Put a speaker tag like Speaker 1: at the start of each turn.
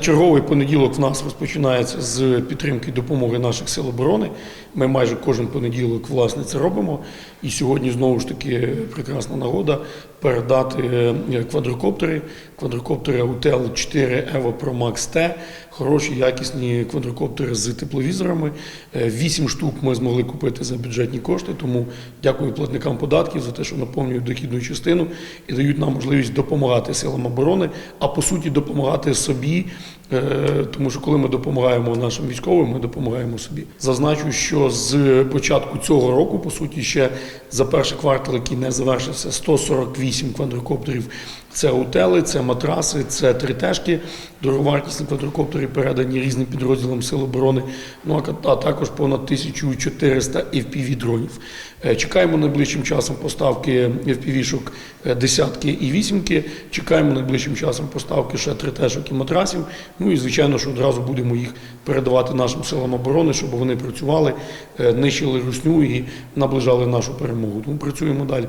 Speaker 1: Черговий понеділок в нас розпочинається з підтримки допомоги наших сил оборони. Ми майже кожен понеділок власне це робимо. І сьогодні знову ж таки прекрасна нагода передати е, квадрокоптери. Квадрокоптери UTEL 4 Evo Pro Max T. Хороші, якісні квадрокоптери з тепловізорами. Е, Вісім штук ми змогли купити за бюджетні кошти. Тому дякую платникам податків за те, що наповнюють дохідну частину і дають нам можливість допомагати силам оборони, а по суті допомагати собі. Е, Тому що коли ми допомагаємо нашим військовим, ми допомагаємо собі. Зазначу, що з початку цього року, по суті, ще за перший квартал, який не завершився, 148 квадрокоптерів. Це утели, це матраси, це тритежки. Дороговартісні квадрокоптери передані різним підрозділам Сил оборони. Ну а також понад 1400 FPV дронів. Е, Чекаємо найближчим часом поставки FPV-шок е, десятки і вісімки. Чекаємо найближчим часом поставки ще тритежок і матрасів. Ну і звичайно, що одразу будемо їх передавати нашим силам оборони, щоб вони працювали, е, нищили русню і наближали нашу перемогу. Тому працюємо далі.